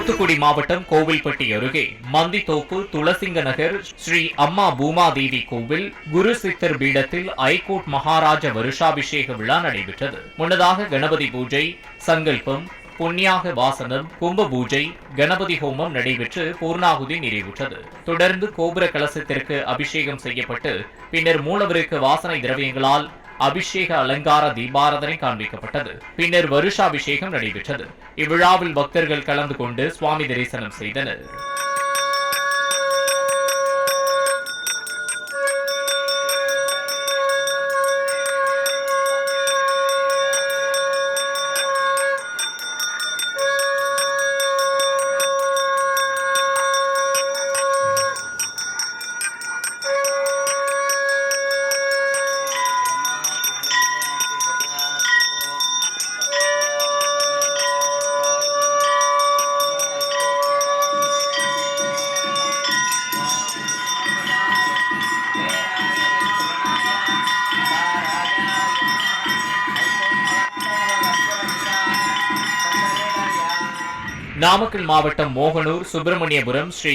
தூத்துக்குடி மாவட்டம் கோவில்பட்டி அருகே மந்தித்தோப்பு துளசிங்க நகர் ஸ்ரீ அம்மா பூமாதேவி கோவில் குரு சித்தர் பீடத்தில் ஐகோர்ட் மகாராஜ வருஷாபிஷேக விழா நடைபெற்றது. முன்னதாக கணபதி பூஜை சங்கல்பம் புண்ணியாக வாசனம் கும்ப பூஜை கணபதி ஹோமம் நடைபெற்று பூர்ணாகுதி நிறைவுற்றது. தொடர்ந்து கோபுர கலசத்திற்கு அபிஷேகம் செய்யப்பட்டு பின்னர் மூலவருக்கு வாசனை திரவியங்களால் அபிஷேக அலங்கார தீபாரதனை காண்பிக்கப்பட்டது. பின்னர் வருஷாபிஷேகம் நடைபெற்றது. இவ்விழாவில் பக்தர்கள் கலந்து கொண்டு சுவாமி தரிசனம் செய்தனர். நாமக்கல் மாவட்டம் மோகனூர் சுப்பிரமணியபுரம் ஸ்ரீ